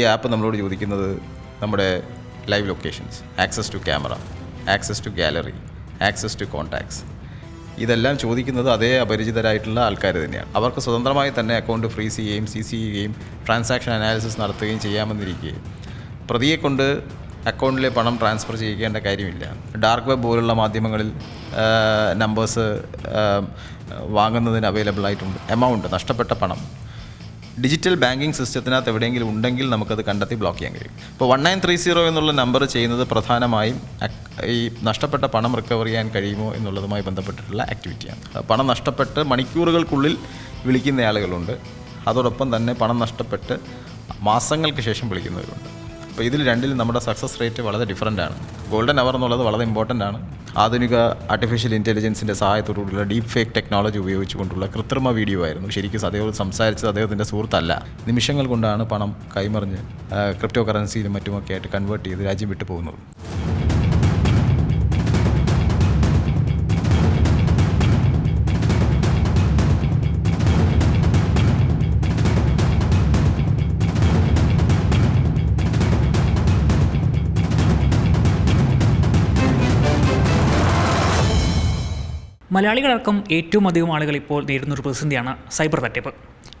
ഈ ആപ്പ് നമ്മളോട് ചോദിക്കുന്നത് നമ്മുടെ live locations access to camera access to gallery access to contacts ഇതെല്ലാം ചോദിക്കുന്നത് അതേ അപരിചിതരായിട്ടുള്ള ആൾക്കാർ തന്നെയാണ്. അവർക്ക് സ്വതന്ത്രമായി തന്നെ അക്കൗണ്ട് ഫ്രീസ് ചെയ്യുകയും സി സി ചെയ്യുകയും ട്രാൻസാക്ഷൻ അനാലിസിസ് നടത്തുകയും ചെയ്യാമെന്നിരിക്കുകയും. പ്രതിയെ കൊണ്ട് അക്കൗണ്ടിലെ പണം ട്രാൻസ്ഫർ ചെയ്യിക്കേണ്ട കാര്യമില്ല. ഡാർക്ക് വെബ് പോലുള്ള മാധ്യമങ്ങളിൽ നമ്പേഴ്സ് വാങ്ങുന്നതിന് അവൈലബിൾ ആയിട്ടുണ്ട്. എമൗണ്ട് നഷ്ടപ്പെട്ട പണം. ഡിജിറ്റൽ ബാങ്കിങ് സിസ്റ്റത്തിനകത്ത് എവിടെയെങ്കിലും ഉണ്ടെങ്കിൽ നമുക്കത് കണ്ടെത്തി ബ്ലോക്ക് ചെയ്യാൻ കഴിയും. ഇപ്പോൾ വൺ നയൻ ത്രീ സീറോ എന്നുള്ള നമ്പർ ചെയ്യുന്നത് പ്രധാനമായും ഈ നഷ്ടപ്പെട്ട പണം റിക്കവർ ചെയ്യാൻ കഴിയുമോ എന്നുള്ളതുമായി ബന്ധപ്പെട്ടിട്ടുള്ള ആക്ടിവിറ്റിയാണ്. പണം നഷ്ടപ്പെട്ട് മണിക്കൂറുകൾക്കുള്ളിൽ വിളിക്കുന്ന ആളുകളുണ്ട്. അതോടൊപ്പം തന്നെ പണം നഷ്ടപ്പെട്ട് മാസങ്ങൾക്ക് ശേഷം വിളിക്കുന്നവരുണ്ട്. അപ്പോൾ ഇതിൽ രണ്ടിലും നമ്മുടെ സക്സസ് റേറ്റ് വളരെ ഡിഫറന്റ് ആണ്. ഗോൾഡൻ അവർ എന്നുള്ളത് വളരെ ഇമ്പോർട്ടന്റ് ആണ്. ആധുനിക ആർട്ടിഫിഷ്യൽ ഇന്റലിജൻസിന്റെ സഹായത്തോടുകൂടിയുള്ള ഡീപ് ഫേക്ക് ടെക്നോളജി ഉപയോഗിച്ചുകൊണ്ടുള്ള കൃത്രിമ വീഡിയോ ആയിരുന്നു. ശരിക്കും അദ്ദേഹം സംസാരിച്ചത് അദ്ദേഹത്തിന്റെ സുഹൃത്തല്ല. നിമിഷങ്ങൾ കൊണ്ടാണ് പണം കൈമറിഞ്ഞ് ക്രിപ്റ്റോ കറൻസിയിലും മറ്റുമൊക്കെ ആയിട്ട് കൺവേർട്ട് ചെയ്ത് രാജ്യം വിട്ടു പോകുന്നത് മലയാളികളടക്കം ഏറ്റവും അധികം ആളുകൾ ഇപ്പോൾ നേരിടുന്ന ഒരു പ്രതിസന്ധിയാണ് സൈബർ തട്ടിപ്പ്.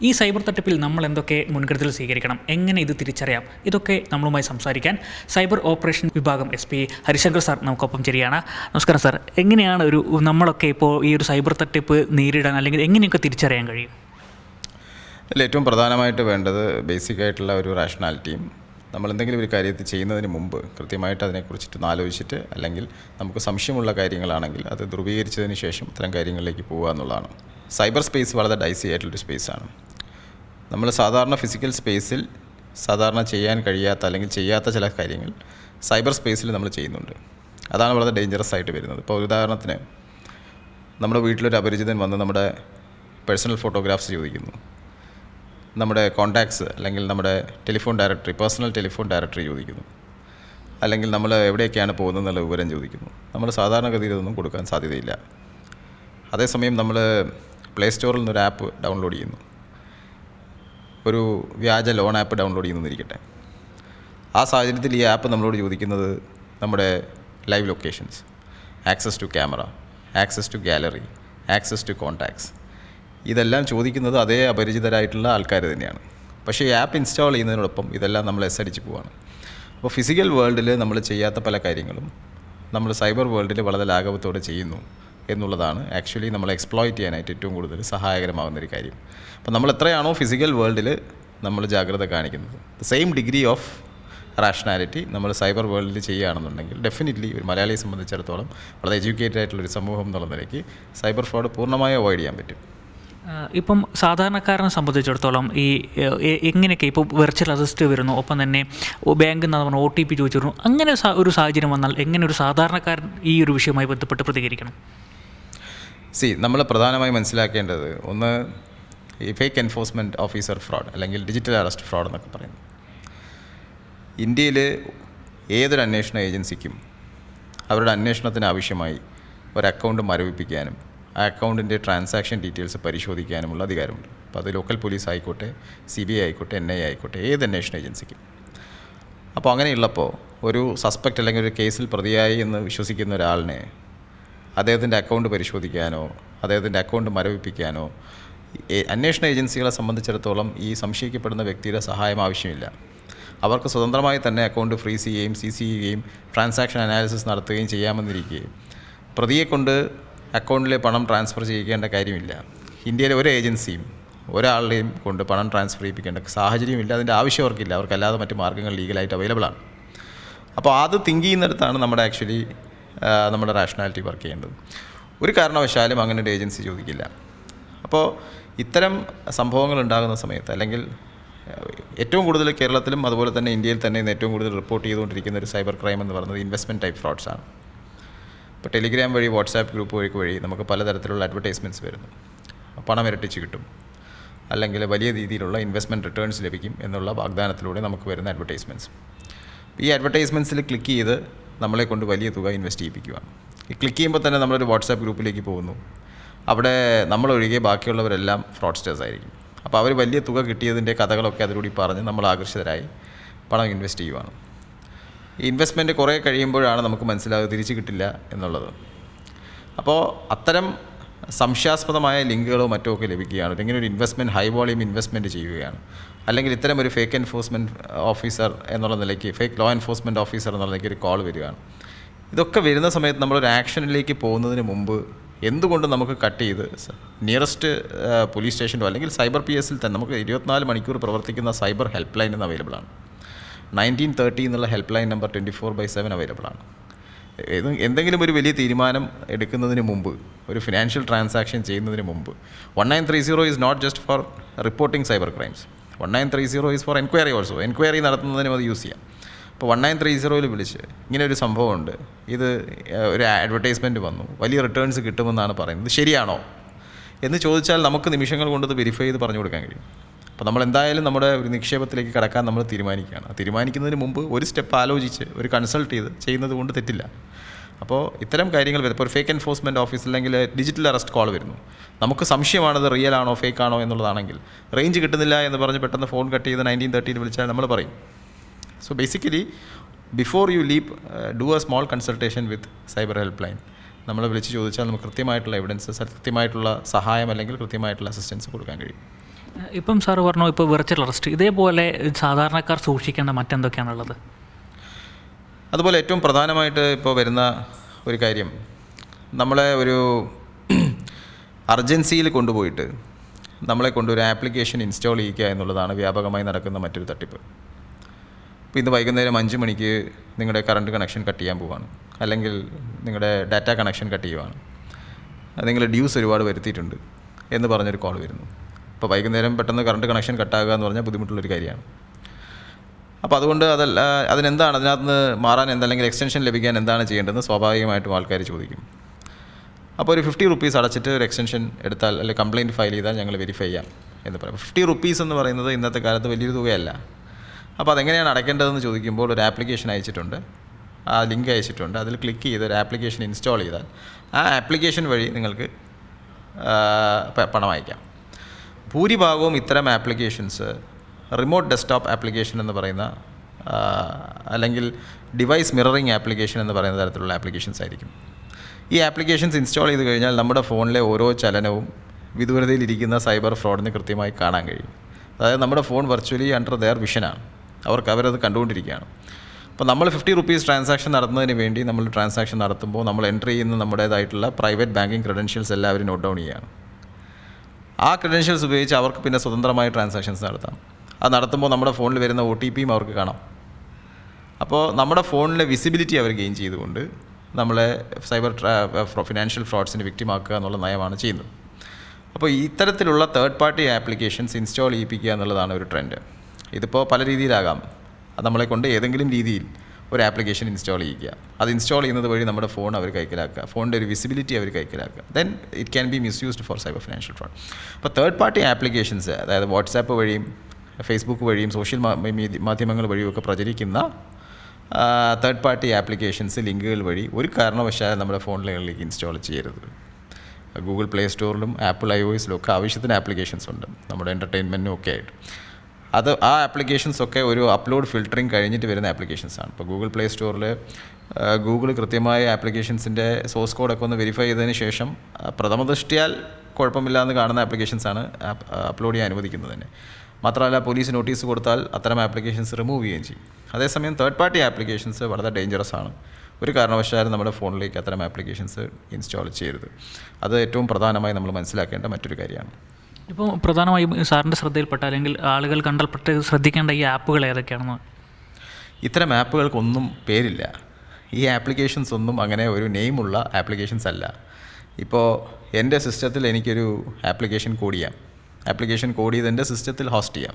ഈ സൈബർ തട്ടിപ്പിൽ നമ്മൾ എന്തൊക്കെ മുൻകരുതൽ സ്വീകരിക്കണം എങ്ങനെ ഇത് തിരിച്ചറിയാം ഇതൊക്കെ നമ്മളുമായി സംസാരിക്കാൻ സൈബർ ഓപ്പറേഷൻ വിഭാഗം എസ് പി ഹരിശങ്കർ സാർ നമുക്കൊപ്പം ശരിയാണ് നമസ്കാരം സാർ. എങ്ങനെയാണ് ഒരു നമ്മളൊക്കെ ഇപ്പോൾ ഈ ഒരു സൈബർ തട്ടിപ്പ് നേരിടാൻ അല്ലെങ്കിൽ എങ്ങനെയൊക്കെ തിരിച്ചറിയാൻ കഴിയും? അല്ല ഏറ്റവും പ്രധാനമായിട്ട് വേണ്ടത് ബേസിക് ആയിട്ടുള്ള ഒരു റാഷണാലിറ്റിയും നമ്മൾ എന്തെങ്കിലും ഒരു കാര്യത്തിൽ ചെയ്യുന്നതിന് മുമ്പ് കൃത്യമായിട്ട് അതിനെക്കുറിച്ചിട്ട് ഒന്ന് ആലോചിച്ചിട്ട് അല്ലെങ്കിൽ നമുക്ക് സംശയമുള്ള കാര്യങ്ങളാണെങ്കിൽ അത് ധ്രുവീകരിച്ചതിന് ശേഷം ഇത്തരം കാര്യങ്ങളിലേക്ക് പോകുക എന്നുള്ളതാണ്. സൈബർ സ്പേസ് വളരെ ഡൈസി ആയിട്ടുള്ളൊരു സ്പേസാണ്. നമ്മൾ സാധാരണ ഫിസിക്കൽ സ്പേസിൽ സാധാരണ ചെയ്യാൻ കഴിയാത്ത അല്ലെങ്കിൽ ചെയ്യാത്ത ചില കാര്യങ്ങൾ സൈബർ സ്പേസിൽ നമ്മൾ ചെയ്യുന്നുണ്ട്. അതാണ് വളരെ ഡേഞ്ചറസ് ആയിട്ട് വരുന്നത്. ഇപ്പോൾ ഉദാഹരണത്തിന് നമ്മുടെ വീട്ടിലൊരു അപരിചിതൻ വന്ന് നമ്മുടെ പേഴ്സണൽ ഫോട്ടോഗ്രാഫ്സ് ചോദിക്കുന്നു. നമ്മുടെ കോണ്ടാക്ട്സ് അല്ലെങ്കിൽ നമ്മുടെ telephone directory personal telephone directory ചോദിക്കുന്നു. അല്ലെങ്കിൽ നമ്മൾ എവിടെയൊക്കെയാണ് പോകുന്നത് എന്നുള്ള വിവരം ചോദിക്കുന്നു. നമ്മൾ സാധാരണഗതിയിൽ ഇതൊന്നും കൊടുക്കാൻ സാധ്യതയില്ല. അതേസമയം നമ്മൾ പ്ലേ സ്റ്റോറിൽ നിന്നൊരു ആപ്പ് ഡൗൺലോഡ് ചെയ്യുന്നു. ഒരു വ്യാജ ലോൺ ആപ്പ് ഡൗൺലോഡ് ചെയ്യുന്നതിരിക്കട്ടെ. ആ സാഹചര്യത്തിൽ ഈ ആപ്പ് നമ്മളോട് ചോദിക്കുന്നത് നമ്മുടെ live locations access to camera access to gallery access to contacts ഇതെല്ലാം ചോദിക്കുന്നത് അതേ അപരിചിതരായിട്ടുള്ള ആൾക്കാർ തന്നെയാണ്. പക്ഷേ ആപ്പ് ഇൻസ്റ്റാൾ ചെയ്യുന്നതിനോടൊപ്പം ഇതെല്ലാം നമ്മൾ എസ് അടിച്ച് പോവാണ്. അപ്പോൾ ഫിസിക്കൽ വേൾഡിൽ നമ്മൾ ചെയ്യാത്ത പല കാര്യങ്ങളും നമ്മൾ സൈബർ വേൾഡിൽ വളരെ ലാഘവത്തോടെ ചെയ്യുന്നു എന്നുള്ളതാണ് ആക്ച്വലി നമ്മൾ എക്സ്പ്ലോയിറ്റ് ചെയ്യാനായിട്ട് ഏറ്റവും കൂടുതൽ സഹായകരമാകുന്ന ഒരു കാര്യം. അപ്പോൾ നമ്മൾ എത്രയാണോ ഫിസിക്കൽ വേൾഡിൽ നമ്മൾ ജാഗ്രത കാണിക്കുന്നത്. The same degree of rationality നമ്മൾ സൈബർ വേൾഡിൽ ചെയ്യുകയാണെന്നുണ്ടെങ്കിൽ ഡെഫിനറ്റ്ലി ഒരു മലയാളിയെ സംബന്ധിച്ചിടത്തോളം വളരെ എഡ്യൂക്കേറ്റഡ് ആയിട്ടുള്ള ഒരു സമൂഹം എന്നുള്ള നിലയ്ക്ക് സൈബർ ഫ്രോഡ് പൂർണമായി അവോയ്ഡ് ചെയ്യാൻ പറ്റും. ഇപ്പം സാധാരണക്കാരനെ സംബന്ധിച്ചിടത്തോളം ഈ എങ്ങനെയൊക്കെ ഇപ്പോൾ വെർച്വൽ അസിസ്റ്റ് വരുന്നു ഒപ്പം തന്നെ ബാങ്കിൽ നിന്ന് പറഞ്ഞാൽ ഒ ടി പി ചോദിച്ചു വരുന്നു അങ്ങനെ ഒരു സാഹചര്യം വന്നാൽ എങ്ങനെ ഒരു സാധാരണക്കാരൻ ഈ ഒരു വിഷയവുമായി ബന്ധപ്പെട്ട് പ്രതികരിക്കണം? സി നമ്മൾ പ്രധാനമായി മനസ്സിലാക്കേണ്ടത് ഒന്ന് ഈ ഫേക്ക് എൻഫോഴ്സ്മെന്റ് ഓഫീസർ ഫ്രോഡ് അല്ലെങ്കിൽ ഡിജിറ്റൽ അറസ്റ്റ് ഫ്രോഡ് എന്നൊക്കെ പറയുന്നു ഇന്ത്യയിൽ ഏതൊരു അന്വേഷണ ഏജൻസിക്കും അവരുടെ അന്വേഷണത്തിന് ആവശ്യമായി ഒരു അക്കൗണ്ട് മരവിപ്പിക്കാനും അക്കൗണ്ടിന്റെ ട്രാൻസാക്ഷൻ ഡീറ്റെയിൽസ് പരിശോധിക്കാനുമുള്ള അധികാരമുണ്ട്. അപ്പോൾ അത് ലോക്കൽ പോലീസ് ആയിക്കോട്ടെ സി ബി ഐ ആയിക്കോട്ടെ എൻ ഐ ആയിക്കോട്ടെ ഏത് അന്വേഷണ ഏജൻസിക്കും. അപ്പോൾ അങ്ങനെയുള്ളപ്പോൾ ഒരു സസ്പെക്റ്റ് അല്ലെങ്കിൽ ഒരു കേസിൽ പ്രതിയായി എന്ന് വിശ്വസിക്കുന്ന ഒരാളിനെ അദ്ദേഹത്തിന്റെ അക്കൗണ്ട് പരിശോധിക്കാനോ അദ്ദേഹത്തിന്റെ അക്കൗണ്ട് മരവിപ്പിക്കാനോ അന്വേഷണ ഏജൻസികളെ സംബന്ധിച്ചിടത്തോളം ഈ സംശയിക്കപ്പെടുന്ന വ്യക്തിയുടെ സഹായം ആവശ്യമില്ല. അവർക്ക് സ്വതന്ത്രമായി തന്നെ അക്കൗണ്ട് ഫ്രീസ് ചെയ്യുകയും സി സി ചെയ്യുകയും ട്രാൻസാക്ഷൻ അനാലിസിസ് നടത്തുകയും ചെയ്യാമെന്നിരിക്കുകയും പ്രതിയെ കൊണ്ട് അക്കൗണ്ടിലെ പണം ട്രാൻസ്ഫർ ചെയ്യിക്കേണ്ട കാര്യമില്ല. ഇന്ത്യയിലെ ഒരു ഏജൻസിയും ഒരാളുടെയും കൊണ്ട് പണം ട്രാൻസ്ഫർ ചെയ്യിപ്പിക്കേണ്ട സാഹചര്യമില്ല അതിന്റെ ആവശ്യം അവർക്കില്ല. അവർക്കല്ലാതെ മറ്റ് മാർഗങ്ങൾ ലീഗലായിട്ട് അവൈലബിൾ ആണ്. അപ്പോൾ അത് തിങ്ക് ചെയ്യുന്നിടത്താണ് നമ്മുടെ ആക്ച്വലി നമ്മുടെ റാഷണാലിറ്റി വർക്ക് ചെയ്യേണ്ടത്. ഒരു കാരണവശാലും അങ്ങനെ ഒരു ഏജൻസി ചോദിക്കില്ല. അപ്പോൾ ഇത്തരം സംഭവങ്ങൾ ഉണ്ടാകുന്ന സമയത്ത് അല്ലെങ്കിൽ ഏറ്റവും കൂടുതൽ കേരളത്തിലും അതുപോലെ തന്നെ ഇന്ത്യയിൽ തന്നെ ഏറ്റവും കൂടുതൽ റിപ്പോർട്ട് ചെയ്തുകൊണ്ടിരിക്കുന്ന ഒരു സൈബർ ക്രൈം എന്ന് പറയുന്നത് ഇൻവെസ്റ്റ്മെന്റ് ടൈപ്പ് ഫ്രോഡ്സ് ആണ്. ഇപ്പോൾ ടെലിഗ്രാം വഴി വാട്സാപ്പ് ഗ്രൂപ്പ് വഴി വഴി നമുക്ക് പലതരത്തിലുള്ള അഡ്വർടൈസ്മെന്റ്സ് വരുന്നു. പണം ഇരട്ടിച്ച് കിട്ടും. അല്ലെങ്കിൽ വലിയ രീതിയിലുള്ള ഇൻവെസ്റ്റ്മെന്റ് റിട്ടേൺസ് ലഭിക്കും എന്നുള്ള വാഗ്ദാനത്തിലൂടെ നമുക്ക് വരുന്ന അഡ്വർടൈസ്മെന്റ്സ്. ഈ അഡ്വർടൈസ്മെന്റ്സിൽ ക്ലിക്ക് ചെയ്ത് നമ്മളെ കൊണ്ട് വലിയ തുക ഇൻവെസ്റ്റ് ചെയ്യിപ്പിക്കുകയാണ് ഈ ക്ലിക്ക് ചെയ്യുമ്പോൾ തന്നെ നമ്മളൊരു വാട്സാപ്പ് ഗ്രൂപ്പിലേക്ക് പോകുന്നു. അവിടെ നമ്മളൊഴികെ ബാക്കിയുള്ളവരെല്ലാം ഫ്രോഡ്സ്റ്റേഴ്സ് ആയിരിക്കും. അപ്പോൾ അവർ വലിയ തുക കിട്ടിയതിന്റെ കഥകളൊക്കെ അതിലൂടെ പറഞ്ഞ് നമ്മൾ ആകർഷിതരായി പണം ഇൻവെസ്റ്റ് ചെയ്യുവാണ്. ഇൻവെസ്റ്റ്മെന്റ് കുറേ കഴിയുമ്പോഴാണ് നമുക്ക് മനസ്സിലാകുക തിരിച്ചു കിട്ടില്ല എന്നുള്ളത്. അപ്പോൾ അത്തരം സംശയാസ്പദമായ ലിങ്കുകളോ മറ്റോ ഒക്കെ ലഭിക്കുകയാണ്. ഇങ്ങനെ ഒരു ഇൻവെസ്റ്റ്മെന്റ് ഹൈ വോളിയം ഇൻവെസ്റ്റ്മെന്റ് ചെയ്യുകയാണ്? അല്ലെങ്കിൽ ഇത്തരം ഒരു ഫേക്ക് എൻഫോഴ്സ്മെന്റ് ഓഫീസർ എന്നുള്ള നിലയ്ക്ക് ഫേക്ക് ലോ എൻഫോഴ്സ്മെന്റ് ഓഫീസർ എന്നുള്ള നിലയ്ക്ക് ഒരു കോൾ വരികയാണ്. ഇതൊക്കെ വരുന്ന സമയത്ത് നമ്മളൊരു ആക്ഷനിലേക്ക് പോകുന്നതിന് മുമ്പ് എന്തുകൊണ്ട് നമുക്ക് കട്ട് ചെയ്ത് നിയറസ്റ്റ് പോലീസ് സ്റ്റേഷനോ അല്ലെങ്കിൽ സൈബർ പി എസിൽ തന്നെ നമുക്ക് ഇരുപത്തിനാല് മണിക്കൂർ പ്രവർത്തിക്കുന്ന സൈബർ ഹെൽപ്പ് ലൈൻ അവൈലബിൾ ആണ്. നയന്റീൻ തേർട്ടി എന്നുള്ള help line number twenty four by seven available ആണ്. ഏത് എന്തെങ്കിലും ഒരു വലിയ തീരുമാനം എടുക്കുന്നതിന് മുമ്പ് ഒരു ഫിനാൻഷ്യൽ ട്രാൻസാക്ഷൻ ചെയ്യുന്നതിന് മുമ്പ് one nine three zero is not just for reporting cyber crimes one nine three zero is for enquiry also enquiry നടത്തുന്നതിനും അത് യൂസ് ചെയ്യാം. അപ്പോൾ വൺ നയൻ ത്രീ സീറോയിൽ വിളിച്ച് ഇങ്ങനെ ഒരു സംഭവമുണ്ട്. ഇത് ഒരു അഡ്വർടൈസ്മെന്റ് വന്നു. വലിയ റിട്ടേൺസ് കിട്ടുമെന്നാണ് പറയുന്നത്. ശരിയാണോ? എന്ന് ചോദിച്ചാൽ നമുക്ക് നിമിഷങ്ങൾ കൊണ്ട് വെരിഫൈ ചെയ്ത് പറഞ്ഞു കൊടുക്കാൻ കഴിയും. അപ്പോൾ നമ്മൾ എന്തായാലും നമ്മുടെ ഒരു നിക്ഷേപത്തിലേക്ക് കടക്കാൻ നമ്മൾ തീരുമാനിക്കുകയാണ്. തീരുമാനിക്കുന്നതിന് മുമ്പ് ഒരു സ്റ്റെപ്പ് ആലോചിച്ച് ഒരു കൺസൾട്ട് ചെയ്ത് ചെയ്യുന്നത് കൊണ്ട് തെറ്റില്ല. അപ്പോൾ ഇത്തരം കാര്യങ്ങൾ വരും ഇപ്പോൾ ഫേക്ക് എൻഫോഴ്സ്മെന്റ് ഓഫീസ് അല്ലെങ്കിൽ ഡിജിറ്റൽ അറസ്റ്റ് കോൾ വരുന്നു. നമുക്ക് സംശയമാണത് റിയൽ ആണോ ഫേക്ക് ആണോ എന്നുള്ളതാണെങ്കിൽ റേഞ്ച് കിട്ടുന്നില്ല എന്ന് പറഞ്ഞ് പെട്ടെന്ന് ഫോൺ കട്ട് ചെയ്ത് നയന്റീൻ തേർട്ടിയിൽ വിളിച്ചാൽ നമ്മൾ പറയും. So basically before you leap do a small consultation with cyber help line നമ്മൾ വിളിച്ച് ചോദിച്ചാൽ നമുക്ക് കൃത്യമായിട്ടുള്ള എവിഡൻസ് കൃത്യമായിട്ടുള്ള സഹായം അല്ലെങ്കിൽ കൃത്യമായിട്ടുള്ള അസിസ്റ്റൻസ് കൊടുക്കാൻ കഴിയും. ഇപ്പം സാറ് പറഞ്ഞു ഇപ്പോൾ വെർച്വൽ അറസ്റ്റ്. ഇതേപോലെ സാധാരണക്കാർ സൂക്ഷിക്കേണ്ട മറ്റെന്തൊക്കെയാണുള്ളത്? അതുപോലെ ഏറ്റവും പ്രധാനമായിട്ട് ഇപ്പോൾ വരുന്ന ഒരു കാര്യം. നമ്മളെ ഒരു അർജൻസിയിൽ കൊണ്ടുപോയിട്ട് നമ്മളെ കൊണ്ട് ഒരു ആപ്ലിക്കേഷൻ ഇൻസ്റ്റാൾ ചെയ്യിക്കുക എന്നുള്ളതാണ് വ്യാപകമായി നടക്കുന്ന മറ്റൊരു തട്ടിപ്പ്. ഇപ്പോൾ ഇന്ന് വൈകുന്നേരം അഞ്ച് മണിക്ക് നിങ്ങളുടെ കറണ്ട് കണക്ഷൻ കട്ട് ചെയ്യാൻ പോവാണ്. അല്ലെങ്കിൽ നിങ്ങളുടെ ഡാറ്റ കണക്ഷൻ കട്ട് ചെയ്യുവാണ്. നിങ്ങൾ ഡ്യൂസ് ഒരുപാട് വരുത്തിയിട്ടുണ്ട് എന്ന് പറഞ്ഞൊരു കോൾ വരുന്നു. അപ്പോൾ വൈകുന്നേരം പെട്ടെന്ന് കറണ്ട് കണക്ഷൻ കട്ടാകുക എന്ന് പറഞ്ഞാൽ ബുദ്ധിമുട്ടുള്ളൊരു കാര്യമാണ്. അപ്പോൾ അതുകൊണ്ട് അതല്ല അതിനെന്താണ് അതിനകത്ത് മാറാൻ എന്തല്ലെങ്കിൽ എക്സ്റ്റൻഷൻ ലഭിക്കാൻ എന്താണ് ചെയ്യേണ്ടതെന്ന് സ്വാഭാവികമായിട്ടും ആൾക്കാർ ചോദിക്കും. അപ്പോൾ ഒരു ഫിഫ്റ്റി റുപ്പീസ് അടച്ചിട്ട് ഒരു എക്സ്റ്റൻഷൻ എടുത്താൽ അല്ലെങ്കിൽ കംപ്ലയിന്റ് ഫയൽ ചെയ്താൽ ഞങ്ങൾ വെരിഫൈ ചെയ്യാം എന്ന് പറയും. ഫിഫ്റ്റി റുപ്പീസ് എന്ന് പറയുന്നത് ഇന്നത്തെ കാലത്ത് വലിയൊരു തുകയല്ല. അപ്പോൾ അതെങ്ങനെയാണ് അടയ്ക്കേണ്ടതെന്ന് ചോദിക്കുമ്പോൾ ഒരു ആപ്ലിക്കേഷൻ അയച്ചിട്ടുണ്ട്. ആ ലിങ്ക് അയച്ചിട്ടുണ്ട്. അതിൽ ക്ലിക്ക് ചെയ്ത് ഒരു ആപ്ലിക്കേഷൻ ഇൻസ്റ്റാൾ ചെയ്താൽ ആ ആപ്ലിക്കേഷൻ വഴി നിങ്ങൾക്ക് പണം അയക്കാം. ഭൂരിഭാഗവും ഇത്തരം ആപ്ലിക്കേഷൻസ് റിമോട്ട് ഡെസ്ക്ടോപ്പ് ആപ്ലിക്കേഷൻ എന്ന് പറയുന്ന അല്ലെങ്കിൽ ഡിവൈസ് മിററിംഗ് ആപ്ലിക്കേഷൻ എന്ന് പറയുന്ന തരത്തിലുള്ള ആപ്ലിക്കേഷൻസ് ആയിരിക്കും. ഈ ആപ്ലിക്കേഷൻസ് ഇൻസ്റ്റാൾ ചെയ്ത് കഴിഞ്ഞാൽ നമ്മുടെ ഫോണിലെ ഓരോ ചലനവും വിദൂരതയിലിരിക്കുന്ന സൈബർ ഫ്രോഡിന് കൃത്യമായി കാണാൻ കഴിയും. അതായത് നമ്മുടെ ഫോൺ വെർച്വലി അണ്ടർ ദെയർ വിഷനാണ് അവർക്ക് അവരത് കണ്ടുകൊണ്ടിരിക്കുകയാണ്. അപ്പോൾ നമ്മൾ ഫിഫ്റ്റി റുപ്പീസ് ട്രാൻസാക്ഷൻ നടത്തുന്നതിന് വേണ്ടി നമ്മൾ ട്രാൻസാക്ഷൻ നടത്തുമ്പോൾ നമ്മൾ എൻട്രി ചെയ്യുന്ന നമ്മുടേതായിട്ടുള്ള പ്രൈവറ്റ് ബാങ്കിങ് ക്രെഡൻഷ്യൽസ് എല്ലാവരും നോട്ട് ഡൗൺ ചെയ്യുകയാണ്. ആ ക്രെഡൻഷ്യൽസ് ഉപയോഗിച്ച് അവർക്ക് പിന്നെ സ്വതന്ത്രമായ ട്രാൻസാക്ഷൻസ് നടത്താം. അത് നടത്തുമ്പോൾ നമ്മുടെ ഫോണിൽ വരുന്ന ഒ ടി പിയും അവർക്ക് കാണാം. അപ്പോൾ നമ്മുടെ ഫോണിലെ വിസിബിലിറ്റി അവർ ഗെയിൻ ചെയ്തുകൊണ്ട് നമ്മളെ സൈബർ ഫിനാൻഷ്യൽ ഫ്രോഡ്സിന് വിക്റ്റിമാക്കുക എന്നുള്ള നയമാണ് ചെയ്യുന്നത്. അപ്പോൾ ഇത്തരത്തിലുള്ള തേർഡ് പാർട്ടി ആപ്ലിക്കേഷൻസ് ഇൻസ്റ്റാൾ ചെയ്യിപ്പിക്കുക എന്നുള്ളതാണ് ഒരു ട്രെൻഡ് ഇതിപ്പോൾ പല രീതിയിലാകാം. നമ്മളെ കൊണ്ട് ഏതെങ്കിലും രീതിയിൽ ഒരു ആപ്ലിക്കേഷൻ ഇൻസ്റ്റാൾ ചെയ്യുക. അത് ഇൻസ്റ്റാൾ ചെയ്യുന്നത് വഴി നമ്മുടെ ഫോൺ അവർ കൈക്കലാക്കുക. ഫോണിന്റെ ഒരു വിസിബിലിറ്റി അവർ കൈക്കലാക്കുക. Then it can be misused for cyber financial fraud അപ്പോൾ തേർഡ് പാർട്ടി ആപ്ലിക്കേഷൻസ് അതായത് വാട്സാപ്പ് വഴിയും ഫേസ്ബുക്ക് വഴിയും സോഷ്യൽ മാധ്യമങ്ങൾ വഴിയും ഒക്കെ പ്രചരിക്കുന്ന തേർഡ് പാർട്ടി ആപ്ലിക്കേഷൻസ് ലിങ്കുകൾ വഴി ഒരു കാരണവശാലും നമ്മുടെ ഫോണിലേക്ക് ഇൻസ്റ്റാൾ ചെയ്യരുത്. ഗൂഗിൾ പ്ലേ സ്റ്റോറിലും ആപ്പിൾ ഐ ഒ ഒക്കെ ആവശ്യത്തിന് ആപ്ലിക്കേഷൻസ് ഉണ്ട്. നമ്മുടെ എന്റർടൈൻമെന്റിനും ഒക്കെ ആയിട്ട്. അത് ആ ആപ്ലിക്കേഷൻസ് ഒക്കെ ഒരു അപ്ലോഡ് ഫിൽറ്ററിങ് കഴിഞ്ഞിട്ട് വരുന്ന ആപ്ലിക്കേഷൻസ് ആണ്. ഇപ്പോൾ ഗൂഗിൾ പ്ലേ സ്റ്റോറിൽ ഗൂഗിൾ കൃത്യമായ ആപ്ലിക്കേഷൻസിന്റെ സോഴ്സ് കോഡൊക്കെ ഒന്ന് വെരിഫൈ ചെയ്തതിന് ശേഷം പ്രഥമ ദൃഷ്ടിയാൽ കുഴപ്പമില്ല എന്ന് കാണുന്ന ആപ്ലിക്കേഷൻസാണ് അപ്ലോഡ് ചെയ്യാൻ അനുവദിക്കുന്നത് തന്നെ മാത്രമല്ല പോലീസ് നോട്ടീസ് കൊടുത്താൽ അത്തരം ആപ്ലിക്കേഷൻസ് റിമൂവ് ചെയ്യുകയും ചെയ്യും. അതേസമയം തേർഡ് പാർട്ടി ആപ്ലിക്കേഷൻസ് വളരെ ഡേഞ്ചറസ് ആണ്. ഒരു കാരണവശാലും നമ്മുടെ ഫോണിലേക്ക് അത്തരം ആപ്ലിക്കേഷൻസ് ഇൻസ്റ്റാൾ ചെയ്യരുത്. അത് ഏറ്റവും പ്രധാനമായി നമ്മൾ മനസ്സിലാക്കേണ്ട മറ്റൊരു കാര്യമാണ്. ഇപ്പോൾ പ്രധാനമായും സാറിന്റെ ശ്രദ്ധയിൽപ്പെട്ട അല്ലെങ്കിൽ ആളുകൾ കണ്ടൽപ്പെട്ട് ശ്രദ്ധിക്കേണ്ട ഈ ആപ്പുകൾ ഏതൊക്കെയാണെന്ന് ഇത്തരം ആപ്പുകൾക്കൊന്നും പേരില്ല. ഈ ആപ്ലിക്കേഷൻസ് ഒന്നും അങ്ങനെ ഒരു നെയിമുള്ള ആപ്ലിക്കേഷൻസ് അല്ല. ഇപ്പോൾ എന്റെ സിസ്റ്റത്തിൽ എനിക്കൊരു ആപ്ലിക്കേഷൻ കോഡ് ചെയ്യാം. ആപ്ലിക്കേഷൻ കോഡ് ചെയ്ത് എന്റെ സിസ്റ്റത്തിൽ ഹോസ്റ്റ് ചെയ്യാം.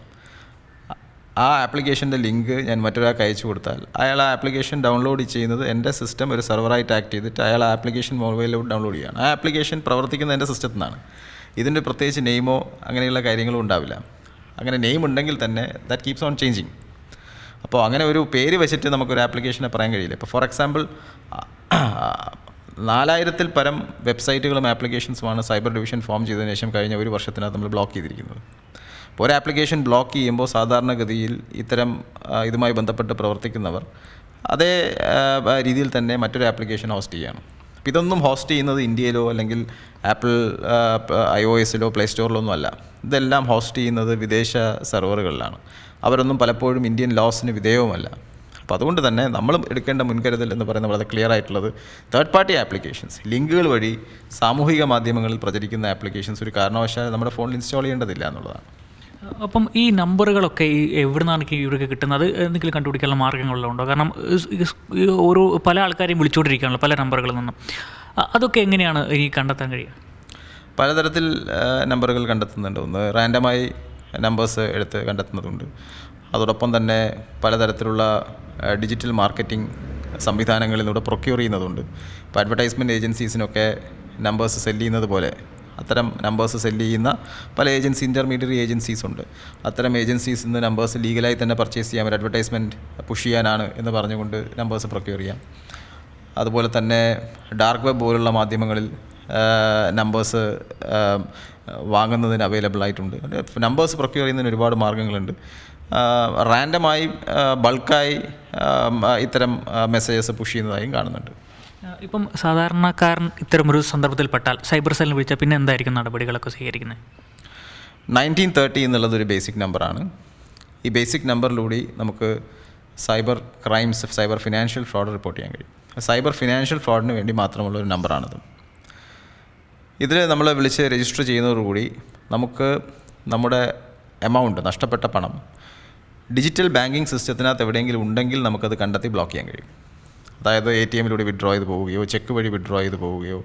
ആ ആപ്ലിക്കേഷന്റെ ലിങ്ക് ഞാൻ മറ്റൊരാൾക്ക് അയച്ചു കൊടുത്താൽ അയാൾ ആ ആപ്ലിക്കേഷൻ ഡൗൺലോഡ് ചെയ്യുന്നത് എന്റെ സിസ്റ്റം ഒരു സെർവറായിട്ട് ആക്ട് ചെയ്തിട്ട് അയാൾ ആ ആപ്ലിക്കേഷൻ മൊബൈലിലോട്ട് ഡൗൺലോഡ് ചെയ്യുകയാണ് ആ ആപ്ലിക്കേഷൻ പ്രവർത്തിക്കുന്നത് എന്റെ സിസ്റ്റത്തിൽ നിന്നാണ്. ഇതിന്റെ പ്രത്യേകിച്ച് നെയിമോ അങ്ങനെയുള്ള കാര്യങ്ങളും ഉണ്ടാവില്ല. അങ്ങനെ നെയിം ഉണ്ടെങ്കിൽ തന്നെ ദാറ്റ് കീപ്സ് ഓൺ ചേഞ്ചിങ് അപ്പോൾ അങ്ങനെ ഒരു പേര് വെച്ചിട്ട് നമുക്കൊരു ആപ്ലിക്കേഷനെ പറയാൻ കഴിയില്ല. ഇപ്പോൾ ഫോർ എക്സാമ്പിൾ നാലായിരത്തിൽ പരം വെബ്സൈറ്റുകളും ആപ്ലിക്കേഷൻസുമാണ് സൈബർ ഡിവിഷൻ ഫോം ചെയ്തതിനു ശേഷം കഴിഞ്ഞ ഒരു വർഷത്തിനകത്ത് നമ്മൾ ബ്ലോക്ക് ചെയ്തിരിക്കുന്നത്. അപ്പോൾ ഒരു ആപ്ലിക്കേഷൻ ബ്ലോക്ക് ചെയ്യുമ്പോൾ സാധാരണഗതിയിൽ ഇത്തരം ഇതുമായി ബന്ധപ്പെട്ട് പ്രവർത്തിക്കുന്നവർ അതേ രീതിയിൽ തന്നെ മറ്റൊരു ആപ്ലിക്കേഷൻ ഹോസ്റ്റ് ചെയ്യണം. അപ്പോൾ ഇതൊന്നും ഹോസ്റ്റ് ചെയ്യുന്നത് ഇന്ത്യയിലോ അല്ലെങ്കിൽ ആപ്പിൾ ഐ ഒ എസിലോ പ്ലേ സ്റ്റോറിലോ ഒന്നും അല്ല. ഇതെല്ലാം ഹോസ്റ്റ് ചെയ്യുന്നത് വിദേശ സെർവറുകളിലാണ്. അവരൊന്നും പലപ്പോഴും ഇന്ത്യൻ ലോസിന് വിധേയവുമല്ല. അപ്പോൾ അതുകൊണ്ട് തന്നെ നമ്മൾ എടുക്കേണ്ട മുൻകരുതൽ എന്ന് പറയുന്നത് വളരെ ക്ലിയർ ആയിട്ടുള്ളത് തേർഡ് പാർട്ടി ആപ്ലിക്കേഷൻസ് ലിങ്കുകൾ വഴി സാമൂഹിക മാധ്യമങ്ങളിൽ പ്രചരിക്കുന്ന ആപ്ലിക്കേഷൻസ് ഒരു കാരണവശാലും നമ്മുടെ ഫോണിൽ ഇൻസ്റ്റാൾ ചെയ്യേണ്ടതില്ല എന്നുള്ളതാണ്. അപ്പം ഈ നമ്പറുകളൊക്കെ ഈ എവിടെ നിന്നാണ് ഇവർക്ക് കിട്ടുന്നത്? എന്തെങ്കിലും കണ്ടുപിടിക്കാനുള്ള മാർഗങ്ങളുണ്ടോ കാരണം ഓരോ പല ആൾക്കാരെയും വിളിച്ചുകൊണ്ടിരിക്കുകയാണല്ലോ പല നമ്പറുകളിൽ നിന്നും. അതൊക്കെ എങ്ങനെയാണ് ഈ കണ്ടെത്താൻ കഴിയുക? പലതരത്തിൽ നമ്പറുകൾ കണ്ടെത്തുന്നുണ്ട്. ഒന്ന് റാൻഡമായി നമ്പേഴ്സ് എടുത്ത് കണ്ടെത്തുന്നതുണ്ട്. അതോടൊപ്പം തന്നെ പലതരത്തിലുള്ള ഡിജിറ്റൽ മാർക്കറ്റിംഗ് സംവിധാനങ്ങളിലൂടെ പ്രൊക്യൂർ ചെയ്യുന്നതുണ്ട്. ഇപ്പോൾ അഡ്വർടൈസ്മെന്റ് ഏജൻസീസിനൊക്കെ നമ്പേഴ്സ് സെല്ല് ചെയ്യുന്നത് പോലെ അത്തരം നമ്പേഴ്സ് സെല്ല് ചെയ്യുന്ന പല ഏജൻസി ഇന്റർമീഡിയറ്റ് ഏജൻസീസ് ഉണ്ട്. അത്തരം ഏജൻസീസ് നിന്ന് നമ്പേഴ്സ് ലീഗലായി തന്നെ പർച്ചേസ് ചെയ്യാം ഒരു അഡ്വർടൈസ്മെന്റ് പുഷ് ചെയ്യാനാണ് എന്ന് പറഞ്ഞുകൊണ്ട് നമ്പേഴ്സ് പ്രൊക്യൂർ ചെയ്യാം. അതുപോലെ തന്നെ ഡാർക്ക് വെബ് പോലുള്ള മാധ്യമങ്ങളിൽ നമ്പേഴ്സ് വാങ്ങുന്നതിന് അവൈലബിൾ ആയിട്ടുണ്ട്. നമ്പേഴ്സ് പ്രൊക്യൂർ ചെയ്യുന്നതിന് ഒരുപാട് മാർഗങ്ങളുണ്ട് റാൻഡമായി ബൾക്കായി ഇത്തരം മെസ്സേജസ് പുഷ് ചെയ്യുന്നതായും കാണുന്നുണ്ട്. ഇപ്പം സാധാരണക്കാരൻ ഇത്തരമൊരു സന്ദർഭത്തിൽപ്പെട്ടാൽ സൈബർ സെല്ലിൽ വിളിച്ചാൽ പിന്നെ എന്തായിരിക്കും നടപടികളൊക്കെ സ്വീകരിക്കുന്നത്? നയന്റീൻ തേർട്ടി എന്നുള്ളതൊരു ബേസിക് നമ്പറാണ് ഈ ബേസിക് നമ്പറിലൂടെ നമുക്ക് cyber crimes cyber financial fraud report ചെയ്യാൻ കഴിയും. സൈബർ ഫിനാൻഷ്യൽ ഫ്രോഡിന് വേണ്ടി മാത്രമുള്ള ഒരു നമ്പറാണിത് ഇതിൽ നമ്മൾ വിളിച്ച് രജിസ്റ്റർ ചെയ്യുന്നതോടുകൂടി നമുക്ക് നമ്മുടെ എമൗണ്ട് നഷ്ടപ്പെട്ട പണം ഡിജിറ്റൽ ബാങ്കിങ് സിസ്റ്റത്തിനകത്ത് എവിടെയെങ്കിലും ഉണ്ടെങ്കിൽ നമുക്കത് കണ്ടെത്തി ബ്ലോക്ക് ചെയ്യാൻ കഴിയും. അതായത് എ ടി എമ്മിലൂടെ വിഡ്രോ ചെയ്ത് പോവുകയോ ചെക്ക് വഴി വിഡ്രോ ചെയ്ത് പോവുകയോ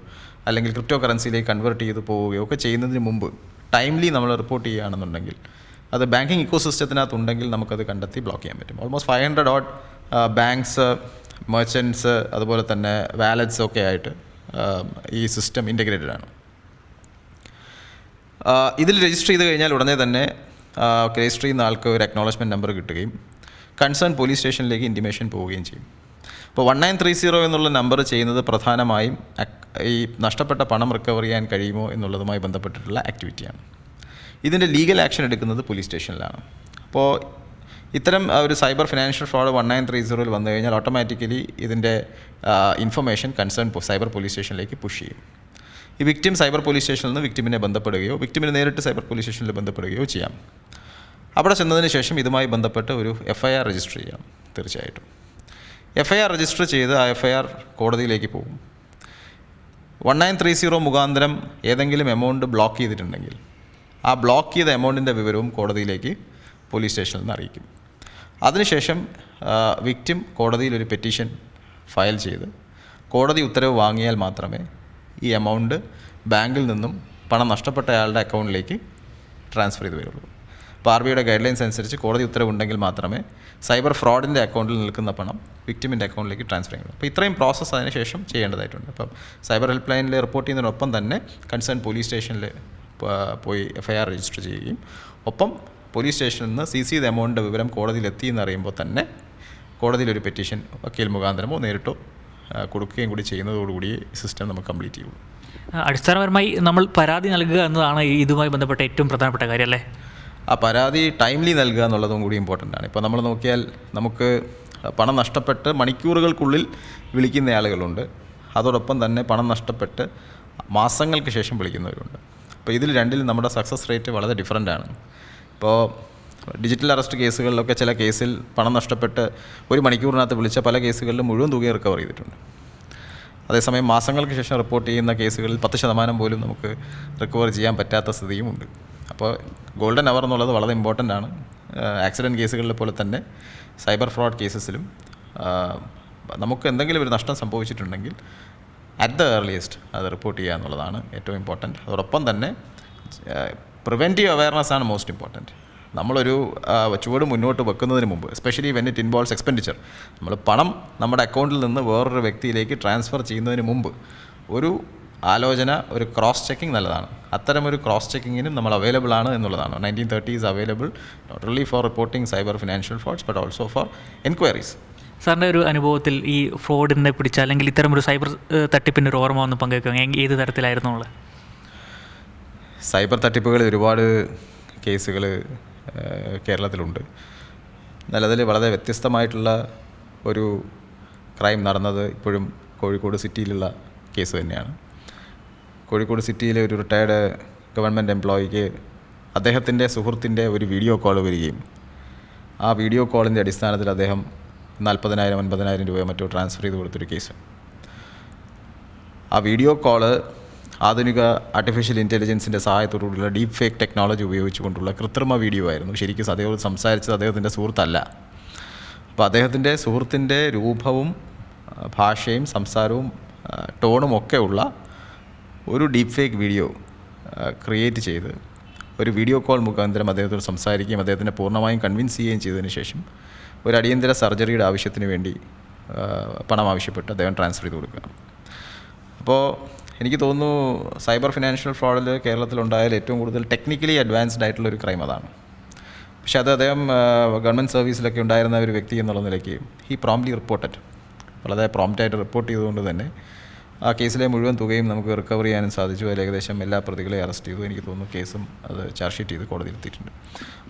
അല്ലെങ്കിൽ ക്രിപ്റ്റോ കറൻസിയിലേക്ക് കൺവേർട്ട് ചെയ്ത് പോവുകയോ ഒക്കെ ചെയ്യുന്നതിന് മുമ്പ് ടൈംലി നമ്മൾ റിപ്പോർട്ട് ചെയ്യുകയാണെന്നുണ്ടെങ്കിൽ അത് ബാങ്കിങ് ഇക്കോ സിസ്റ്റത്തിനകത്ത് ഉണ്ടെങ്കിൽ നമുക്കത് കണ്ടെത്തി ബ്ലോക്ക് ചെയ്യാൻ പറ്റും. Almost five hundred odd banks merchants അതുപോലെ തന്നെ വാലറ്റ്സ് ഒക്കെ ആയിട്ട് ഈ സിസ്റ്റം ഇന്റഗ്രേറ്റഡ് ആണ്. ഇതിൽ രജിസ്റ്റർ ചെയ്ത് കഴിഞ്ഞാൽ ഉടനെ തന്നെ രജിസ്റ്റർ ചെയ്യുന്ന ആൾക്ക് ഒരു അക്നോളജ്മെന്റ് നമ്പർ കിട്ടുകയും കൺസേൺ പോലീസ് സ്റ്റേഷനിലേക്ക് ഇന്റിമേഷൻ പോവുകയും ചെയ്യും. അപ്പോൾ വൺ നയൻ ത്രീ സീറോ എന്നുള്ള നമ്പർ ചെയ്യുന്നത് പ്രധാനമായും ഈ നഷ്ടപ്പെട്ട പണം റിക്കവർ ചെയ്യാൻ കഴിയുമോ എന്നുള്ളതുമായി ബന്ധപ്പെട്ടിട്ടുള്ള ആക്ടിവിറ്റിയാണ് ഇതിന്റെ ലീഗൽ ആക്ഷൻ എടുക്കുന്നത് പോലീസ് സ്റ്റേഷനിലാണ് അപ്പോൾ ഇത്തരം ഒരു cyber financial fraud one nine three സീറോയിൽ വന്നു കഴിഞ്ഞാൽ ഓട്ടോമാറ്റിക്കലി ഇതിന്റെ ഇൻഫർമേഷൻ കൺസേൺ സൈബർ പോലീസ് സ്റ്റേഷനിലേക്ക് പുഷ് ചെയ്യും. ഈ വിക്ടിം സൈബർ പോലീസ് സ്റ്റേഷനിൽ നിന്ന് വിക്ടിമിനെ ബന്ധപ്പെടുകയോ വിക്ടിമിനെ നേരിട്ട് സൈബർ പോലീസ് സ്റ്റേഷനിൽ ബന്ധപ്പെടുകയോ ചെയ്യാം. അവിടെ ചെന്നതിന് ശേഷം ഇതുമായി ബന്ധപ്പെട്ട് ഒരു എഫ് ഐ ആർ രജിസ്റ്റർ ചെയ്യാം തീർച്ചയായിട്ടും. എഫ് ഐ ആർ രജിസ്റ്റർ ചെയ്ത് ആ എഫ് ഐ ആർ കോടതിയിലേക്ക് പോകും. വൺ നയൻ ത്രീ സീറോ മുഖാന്തരം ഏതെങ്കിലും എമൗണ്ട് ബ്ലോക്ക് ചെയ്തിട്ടുണ്ടെങ്കിൽ ആ ബ്ലോക്ക് ചെയ്ത എമൗണ്ടിന്റെ വിവരവും കോടതിയിലേക്ക് പോലീസ് സ്റ്റേഷനിൽ നിന്ന് അറിയിക്കും. അതിനുശേഷം വിക്റ്റിം കോടതിയിൽ ഒരു പെറ്റീഷൻ ഫയൽ ചെയ്ത് കോടതി ഉത്തരവ് വാങ്ങിയാൽ മാത്രമേ ഈ എമൗണ്ട് ബാങ്കിൽ നിന്നും പണം നഷ്ടപ്പെട്ട അയാളുടെ അക്കൗണ്ടിലേക്ക് ട്രാൻസ്ഫർ ചെയ്ത് വരുള്ളൂ. അപ്പോൾ ആർ ബിയുടെ ഗൈഡ് ലൈൻസ് അനുസരിച്ച് കോടതി ഉത്തരവുണ്ടെങ്കിൽ മാത്രമേ സൈബർ ഫ്രോഡിന്റെ അക്കൗണ്ടിൽ നിൽക്കുന്ന പണം വിക്ടിമിന്റെ അക്കൗണ്ടിലേക്ക് ട്രാൻസ്ഫർ ചെയ്യണം അപ്പോൾ ഇത്രയും പ്രോസസ്സ് അതിനുശേഷം ചെയ്യേണ്ടതായിട്ടുണ്ട്. അപ്പം സൈബർ ഹെൽപ്പ് ലൈനിൽ റിപ്പോർട്ട് ചെയ്യുന്നതിനൊപ്പം തന്നെ കൺസേൺ പോലീസ് സ്റ്റേഷനിൽ പോയി എഫ് ഐ ആർ രജിസ്റ്റർ ചെയ്യുകയും. ഒപ്പം പോലീസ് സ്റ്റേഷനിൽ നിന്ന് സി സി ചെയ്ത എമൗണ്ടിന്റെ വിവരം കോടതിയിൽ എത്തി എന്ന് അറിയുമ്പോൾ തന്നെ കോടതിയിൽ ഒരു പെറ്റീഷൻ വക്കീൽ മുഖാന്തരമോ നേരിട്ടോ കൊടുക്കുകയും കൂടി ചെയ്യുന്നതോടുകൂടി സിസ്റ്റം നമുക്ക് കംപ്ലീറ്റ് ചെയ്യുള്ളൂ ആ, അടിസ്ഥാനപരമായി നമ്മൾ പരാതി നൽകുക എന്നതാണ് ഇതുമായി ബന്ധപ്പെട്ട ഏറ്റവും പ്രധാനപ്പെട്ട കാര്യം അല്ലേ? ആ പരാതി ടൈംലി നൽകുക എന്നുള്ളതും കൂടി ഇമ്പോർട്ടന്റ് ആണ്. ഇപ്പോൾ നമ്മൾ നോക്കിയാൽ നമുക്ക് പണം നഷ്ടപ്പെട്ട് മണിക്കൂറുകൾക്കുള്ളിൽ വിളിക്കുന്ന ആളുകളുണ്ട്. അതോടൊപ്പം തന്നെ പണം നഷ്ടപ്പെട്ട് മാസങ്ങൾക്ക് ശേഷം വിളിക്കുന്നവരുണ്ട്. അപ്പോൾ ഇതിൽ രണ്ടിൽ നമ്മുടെ സക്സസ് റേറ്റ് വളരെ ഡിഫറന്റ് ആണ്. ഇപ്പോൾ ഡിജിറ്റൽ അറസ്റ്റ് കേസുകളിലൊക്കെ ചില കേസിൽ പണം നഷ്ടപ്പെട്ട് ഒരു മണിക്കൂറിനകത്ത് വിളിച്ച പല കേസുകളിലും മുഴുവൻ തുകയും റിക്കവർ ചെയ്തിട്ടുണ്ട്. അതേസമയം മാസങ്ങൾക്ക് ശേഷം റിപ്പോർട്ട് ചെയ്യുന്ന കേസുകളിൽ പത്ത് ശതമാനം പോലും നമുക്ക് റിക്കവർ ചെയ്യാൻ പറ്റാത്ത സ്ഥിതിയുമുണ്ട് അപ്പോൾ ഗോൾഡൻ അവർ എന്നുള്ളത് വളരെ ഇമ്പോർട്ടന്റ് ആണ്. ആക്സിഡന്റ് കേസുകളിലെ പോലെ തന്നെ സൈബർ ഫ്രോഡ് കേസസിലും നമുക്ക് എന്തെങ്കിലും ഒരു നഷ്ടം സംഭവിച്ചിട്ടുണ്ടെങ്കിൽ അറ്റ് ദ ഏർലിയസ്റ്റ് അത് റിപ്പോർട്ട് ചെയ്യുക എന്നുള്ളതാണ് ഏറ്റവും ഇമ്പോർട്ടന്റ് അതോടൊപ്പം തന്നെ പ്രിവെന്റീവ് അവയർനെസ് ആണ് മോസ്റ്റ് ഇമ്പോർട്ടന്റ് നമ്മളൊരു ചുവട് മുന്നോട്ട് വെക്കുന്നതിന് മുമ്പ് especially when it involves expenditure നമ്മൾ പണം നമ്മുടെ അക്കൗണ്ടിൽ നിന്ന് വേറൊരു വ്യക്തിയിലേക്ക് ട്രാൻസ്ഫർ ചെയ്യുന്നതിന് മുമ്പ് ഒരു ആലോചന ഒരു ക്രോസ് ചെക്കിംഗ് നല്ലതാണ്. അത്തരം ഒരു ക്രോസ് ചെക്കിങ്ങിനും നമ്മൾ അവൈലബിൾ ആണ് എന്നുള്ളതാണ്. Nineteen thirty is available not only for reporting cyber financial frauds but also for enquiries സാറിന്റെ ഒരു അനുഭവത്തിൽ ഈ ഫ്രോഡിനെ പിടിച്ച അല്ലെങ്കിൽ ഇത്തരം ഒരു സൈബർ തട്ടിപ്പിന്റെ ഒരു ഓർമ്മ ഒന്ന് പങ്കുവെക്കുക ഏത് തരത്തിലായിരുന്നു ഉള്ളത്? സൈബർ തട്ടിപ്പുകൾ ഒരുപാട് കേസുകൾ കേരളത്തിലുണ്ട്. നല്ലതിൽ വളരെ വ്യത്യസ്തമായിട്ടുള്ള ഒരു ക്രൈം നടന്നത് ഇപ്പോഴും കോഴിക്കോട് സിറ്റിയിലുള്ള കേസ് തന്നെയാണ്. കോഴിക്കോട് സിറ്റിയിലെ ഒരു റിട്ടയർഡ് ഗവൺമെന്റ് എംപ്ലോയിക്ക് അദ്ദേഹത്തിന്റെ സുഹൃത്തിന്റെ ഒരു വീഡിയോ കോൾ വരികയും. ആ വീഡിയോ കോളിന്റെ അടിസ്ഥാനത്തിൽ അദ്ദേഹം നാൽപ്പതിനായിരം അൻപതിനായിരം രൂപയോ മറ്റോ ട്രാൻസ്ഫർ ചെയ്ത് കൊടുത്തൊരു കേസ് ആ വീഡിയോ കോൾ ആധുനിക ആർട്ടിഫിഷ്യൽ ഇന്റലിജൻസിന്റെ സഹായത്തോടുള്ള ഡീപ്പ് ഫേക്ക് ടെക്നോളജി ഉപയോഗിച്ചുകൊണ്ടുള്ള കൃത്രിമ വീഡിയോ ആയിരുന്നു. ശരിക്കും അദ്ദേഹം സംസാരിച്ചത് അദ്ദേഹത്തിന്റെ സുഹൃത്തല്ല. അപ്പോൾ അദ്ദേഹത്തിന്റെ സുഹൃത്തിന്റെ രൂപവും ഭാഷയും സംസാരവും ടോണും ഒക്കെ ഉള്ള ഒരു ഡീപ് ഫേക്ക് വീഡിയോ ക്രിയേറ്റ് ചെയ്ത് ഒരു വീഡിയോ കോൾ മുഖാന്തരം അദ്ദേഹത്തോട് സംസാരിക്കുകയും അദ്ദേഹത്തിനെ പൂർണമായും കൺവിൻസ് ചെയ്യുകയും ചെയ്തതിന് ശേഷം ഒരു അടിയന്തര സർജറിയുടെ ആവശ്യത്തിന് വേണ്ടി പണം ആവശ്യപ്പെട്ട് അദ്ദേഹം ട്രാൻസ്ഫർ ചെയ്ത് കൊടുക്കുക. അപ്പോൾ എനിക്ക് തോന്നുന്നു സൈബർ ഫിനാൻഷ്യൽ ഫ്രോഡിൽ കേരളത്തിലുണ്ടായാൽ ഏറ്റവും കൂടുതൽ ടെക്നിക്കലി അഡ്വാൻസ്ഡ് ആയിട്ടുള്ള ഒരു ക്രൈം അതാണ്. പക്ഷേ അത് അദ്ദേഹം ഗവൺമെന്റ് സർവീസിലൊക്കെ ഉണ്ടായിരുന്ന ഒരു വ്യക്തി എന്നുള്ള നിലയ്ക്ക് ഹി പ്രോംപ്റ്റ്ലി റിപ്പോർട്ടഡ് വളരെ പ്രോംപ്റ്റായിട്ട് റിപ്പോർട്ട് ചെയ്തുകൊണ്ട് തന്നെ ആ കേസിലെ മുഴുവൻ തുകയും നമുക്ക് റിക്കവർ ചെയ്യാനും സാധിച്ചു. അതിൽ ഏകദേശം എല്ലാ പ്രതികളെയും അറസ്റ്റ് ചെയ്തു. എനിക്ക് തോന്നുന്നു കേസും അത് ചാർജ് ഷീറ്റ് ചെയ്ത് കോടതിയിൽ എത്തിയിട്ടുണ്ട്.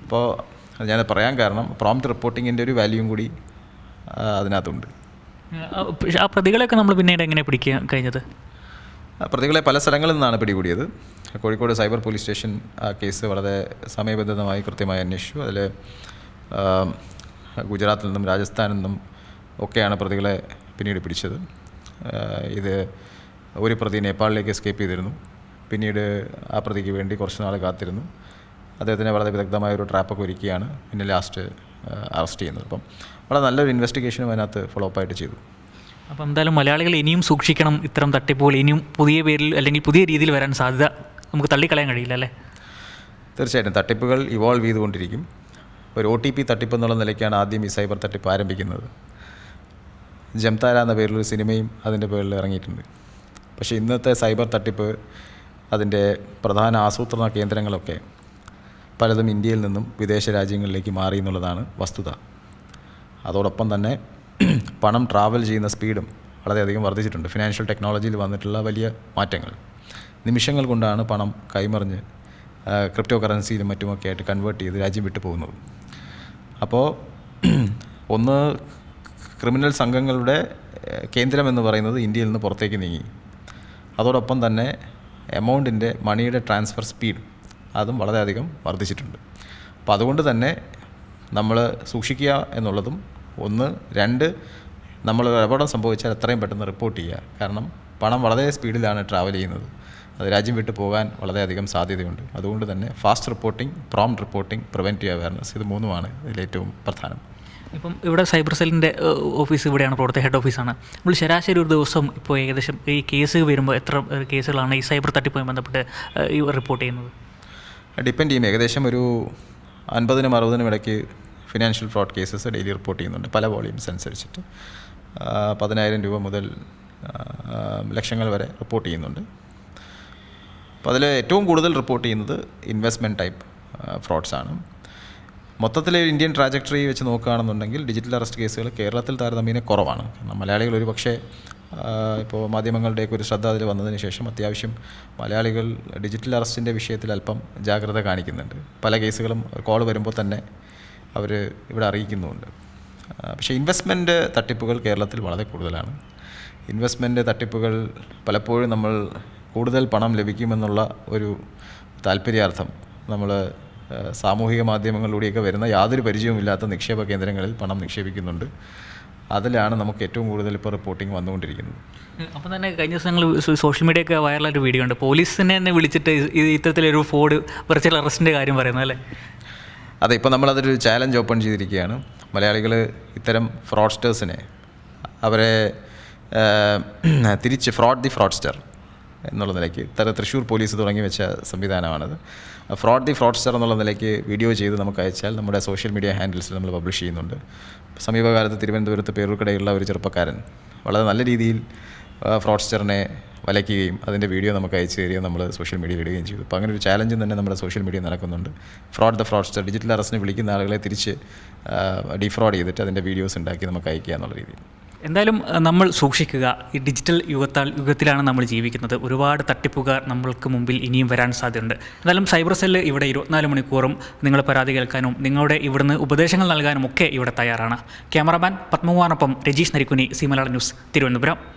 അപ്പോൾ അത് ഞാൻ പറയാൻ കാരണം പ്രോംപ്റ്റ് റിപ്പോർട്ടിങ്ങിന്റെ ഒരു വാല്യൂം കൂടി അതിനകത്തുണ്ട്. ആ, പ്രതികളെയൊക്കെ നമ്മൾ പിന്നീട് എങ്ങനെ പിടിക്കുക കഴിഞ്ഞത്? പ്രതികളെ പല സ്ഥലങ്ങളിൽ നിന്നാണ് പിടികൂടിയത്. കോഴിക്കോട് സൈബർ പോലീസ് സ്റ്റേഷൻ ആ കേസ് വളരെ സമയബന്ധിതമായി കൃത്യമായി അന്വേഷിച്ചു. അതിൽ ഗുജറാത്തിൽ നിന്നും രാജസ്ഥാനിൽ നിന്നും ഒക്കെയാണ് പ്രതികളെ പിന്നീട് പിടിച്ചത്. ഇത് ഒരു പ്രതി നേപ്പാളിലേക്ക് എസ്കേപ്പ് ചെയ്തിരുന്നു. പിന്നീട് ആ പ്രതിക്ക് വേണ്ടി കുറച്ച് നാൾ കാത്തിരുന്നു. അദ്ദേഹത്തിനെ വളരെ വിദഗ്ധമായ ഒരു ട്രാപ്പൊക്കെ ഒരുക്കിയാണ് പിന്നെ ലാസ്റ്റ് അറസ്റ്റ് ചെയ്യുന്നത്. അപ്പം വളരെ നല്ലൊരു ഇൻവെസ്റ്റിഗേഷനും അതിനകത്ത് ഫോളോ അപ്പ് ആയിട്ട് ചെയ്തു. അപ്പം എന്തായാലും മലയാളികൾ ഇനിയും സൂക്ഷിക്കണം. ഇത്തരം തട്ടിപ്പുകൾ ഇനിയും പുതിയ പേരിൽ അല്ലെങ്കിൽ പുതിയ രീതിയിൽ വരാൻ സാധ്യത നമുക്ക് തള്ളിക്കളയാൻ കഴിയില്ല അല്ലേ? തീർച്ചയായിട്ടും. തട്ടിപ്പുകൾ ഇവോൾവ് ചെയ്തുകൊണ്ടിരിക്കും. ഒരു ഒ ടി പി തട്ടിപ്പ് എന്നുള്ള നിലയ്ക്കാണ് ആദ്യം ഈ സൈബർ തട്ടിപ്പ് ആരംഭിക്കുന്നത്. ജംതാര എന്ന പേരിലൊരു സിനിമയും അതിന്റെ പേരിൽ ഇറങ്ങിയിട്ടുണ്ട്. പക്ഷേ ഇന്നത്തെ സൈബർ തട്ടിപ്പ് അതിന്റെ പ്രധാന ആസൂത്രണ കേന്ദ്രങ്ങളൊക്കെ പലതും ഇന്ത്യയിൽ നിന്നും വിദേശ രാജ്യങ്ങളിലേക്ക് മാറി എന്നുള്ളതാണ് വസ്തുത. അതോടൊപ്പം തന്നെ പണം ട്രാവൽ ചെയ്യുന്ന സ്പീഡും വളരെയധികം വർദ്ധിച്ചിട്ടുണ്ട്. ഫിനാൻഷ്യൽ ടെക്നോളജിയിൽ വന്നിട്ടുള്ള വലിയ മാറ്റങ്ങൾ. നിമിഷങ്ങൾ കൊണ്ടാണ് പണം കൈമറിഞ്ഞ് ക്രിപ്റ്റോ കറൻസിയിലും മറ്റുമൊക്കെ ആയിട്ട് കൺവേർട്ട് ചെയ്ത് രാജ്യം വിട്ടു പോകുന്നത് അപ്പോൾ ഒന്ന് ക്രിമിനൽ സംഘങ്ങളുടെ കേന്ദ്രമെന്ന് പറയുന്നത് ഇന്ത്യയിൽ നിന്ന് പുറത്തേക്ക് നീങ്ങി. അതോടൊപ്പം തന്നെ എമൗണ്ടിന്റെ മണിയുടെ ട്രാൻസ്ഫർ സ്പീഡ് അതും വളരെയധികം വർദ്ധിച്ചിട്ടുണ്ട്. അപ്പോൾ അതുകൊണ്ട് തന്നെ നമ്മൾ സൂക്ഷിക്കുക എന്നുള്ളതും ഒന്ന്. രണ്ട് നമ്മൾ അപകടം സംഭവിച്ചാൽ എത്രയും പെട്ടെന്ന് റിപ്പോർട്ട് ചെയ്യുക. കാരണം പണം വളരെ സ്പീഡിലാണ് ട്രാവൽ ചെയ്യുന്നത്. അത് രാജ്യം വിട്ട് പോകാൻ വളരെയധികം സാധ്യതയുണ്ട്. അതുകൊണ്ട് തന്നെ fast reporting prompt reporting preventive awareness ഇത് മൂന്നുമാണ് ഇതിലേറ്റവും പ്രധാനം. ഇപ്പം ഇവിടെ സൈബർ സെല്ലിന്റെ ഓഫീസ് ഇവിടെയാണ് പ്രവർത്തക ഹെഡ് ഓഫീസാണ്. നമ്മൾ ശരാശരി ഒരു ദിവസം ഇപ്പോൾ ഏകദേശം ഈ കേസ് വരുമ്പോൾ എത്ര കേസുകളാണ് ഈ സൈബർ തട്ടിപ്പുമായി ബന്ധപ്പെട്ട് റിപ്പോർട്ട് ചെയ്യുന്നത്? ഡിപ്പെൻഡ് ചെയ്യും. ഏകദേശം ഒരു അൻപതിനും അറുപതിനും ഇടയ്ക്ക് financial fraud cases daily report ചെയ്യുന്നുണ്ട്. പല വോളിയൂംസ് അനുസരിച്ചിട്ട്. പതിനായിരം രൂപ മുതൽ ലക്ഷങ്ങൾ വരെ റിപ്പോർട്ട് ചെയ്യുന്നുണ്ട്. അപ്പോൾ അതിൽ ഏറ്റവും കൂടുതൽ റിപ്പോർട്ട് ചെയ്യുന്നത് ഇൻവെസ്റ്റ്മെന്റ് ടൈപ്പ് ഫ്രോഡ്സ് ആണ് മൊത്തത്തിൽ ഇന്ത്യൻ ട്രാജക്ടറി വെച്ച് നോക്കുകയാണെന്നുണ്ടെങ്കിൽ ഡിജിറ്റൽ അറസ്റ്റ് കേസുകൾ കേരളത്തിൽ താരതമ്യേന കുറവാണ്. കാരണം മലയാളികൾ ഒരു പക്ഷേ ഇപ്പോൾ മാധ്യമങ്ങളുടെയൊക്കെ ഒരു ശ്രദ്ധ അതിൽ വന്നതിന് ശേഷം അത്യാവശ്യം മലയാളികൾ ഡിജിറ്റൽ അറസ്റ്റിന്റെ വിഷയത്തിൽ അല്പം ജാഗ്രത കാണിക്കുന്നുണ്ട്. പല കേസുകളും കോൾ വരുമ്പോൾ തന്നെ അവർ ഇവിടെ അറിയിക്കുന്നുമുണ്ട് പക്ഷേ ഇൻവെസ്റ്റ്മെന്റ് തട്ടിപ്പുകൾ കേരളത്തിൽ വളരെ കൂടുതലാണ്. ഇൻവെസ്റ്റ്മെന്റ് തട്ടിപ്പുകൾ പലപ്പോഴും നമ്മൾ കൂടുതൽ പണം ലഭിക്കുമെന്നുള്ള ഒരു താല്പര്യാർത്ഥം നമ്മൾ സാമൂഹിക മാധ്യമങ്ങളിലൂടെയൊക്കെ വരുന്ന യാതൊരു പരിചയവുമില്ലാത്ത നിക്ഷേപ കേന്ദ്രങ്ങളിൽ പണം നിക്ഷേപിക്കുന്നുണ്ട്. അതിലാണ് നമുക്ക് ഏറ്റവും കൂടുതൽ ഇപ്പോൾ റിപ്പോർട്ടിംഗ് വന്നുകൊണ്ടിരിക്കുന്നത്. അപ്പം തന്നെ കഴിഞ്ഞ ദിവസങ്ങൾ സോഷ്യൽ മീഡിയ ഒക്കെ വൈറലായിട്ട് വീഡിയോ ഉണ്ട് പോലീസിനെ തന്നെ വിളിച്ചിട്ട് ഇത് ഇത്തരത്തിലൊരു ഫോഡ് വെർച്വൽ അറസ്റ്റിന്റെ കാര്യം പറയുന്നത് അല്ലേ? അതെ ഇപ്പോൾ നമ്മളതൊരു ചാലഞ്ച് ഓപ്പൺ ചെയ്തിരിക്കുകയാണ്. മലയാളികൾ ഇത്തരം ഫ്രോഡ്സ്റ്റേഴ്സിനെ അവരെ തിരിച്ച് ഫ്രോഡ് ദി ഫ്രോഡ്സ്റ്റർ എന്നുള്ള നിലയ്ക്ക്. ഇത്തരം തൃശ്ശൂർ പോലീസ് തുടങ്ങി വെച്ച സംവിധാനമാണത്. ഫ്രോഡ് ദി ഫ്രോഡ്സ്റ്റർ എന്നുള്ള നിലയ്ക്ക് വീഡിയോ ചെയ്ത് നമുക്ക് അയച്ചാൽ നമ്മുടെ സോഷ്യൽ മീഡിയ ഹാൻഡിൽസിൽ നമ്മൾ പബ്ലിഷ് ചെയ്യുന്നുണ്ട്. സമീപകാലത്ത് തിരുവനന്തപുരത്ത് പേരൂർക്കടയുള്ള ഒരു ചെറുപ്പക്കാരൻ വളരെ നല്ല രീതിയിൽ ഫ്രോഡ്സ്റ്ററിനെ വലയ്ക്കുകയും അതിന്റെ വീഡിയോ നമുക്ക് അയച്ചു തരികയും നമ്മൾ സോഷ്യൽ മീഡിയയിൽ ഇടുകയും ചെയ്തു. അപ്പോൾ അങ്ങനെ ഒരു ചാലഞ്ചും തന്നെ നമ്മുടെ സോഷ്യൽ മീഡിയ നടക്കുന്നുണ്ട്. ഫ്രോഡ് ദ ഫ്രോഡ്സ്റ്റർ ഡിജിറ്റൽ അറസ്റ്റിന് വിളിക്കുന്ന ആളുകളെ തിരിച്ച് ഡിഫ്രോഡ് ചെയ്തിട്ട് അതിന്റെ വീഡിയോസ് ഉണ്ടാക്കി നമുക്ക് അയക്കുക എന്നുള്ള രീതിയിൽ. എന്തായാലും നമ്മൾ സൂക്ഷിക്കുക. ഈ ഡിജിറ്റൽ യുഗത്താൽ യുഗത്തിലാണ് നമ്മൾ ജീവിക്കുന്നത്. ഒരുപാട് തട്ടിപ്പുകാർ നമ്മൾക്ക് മുമ്പിൽ ഇനിയും വരാൻ സാധ്യതയുണ്ട്. എന്തായാലും സൈബർ സെല്ല് ഇവിടെ ഇരുപത്തിനാല് മണിക്കൂറും നിങ്ങൾ പരാതി കേൾക്കാനും നിങ്ങളുടെ ഇവിടുന്ന് ഉപദേശങ്ങൾ നൽകാനും ഒക്കെ ഇവിടെ തയ്യാറാണ്. ക്യാമറമാൻ പത്മകുമാറിനൊപ്പം രജീഷ് നരിക്കുനി സി ന്യൂസ് തിരുവനന്തപുരം.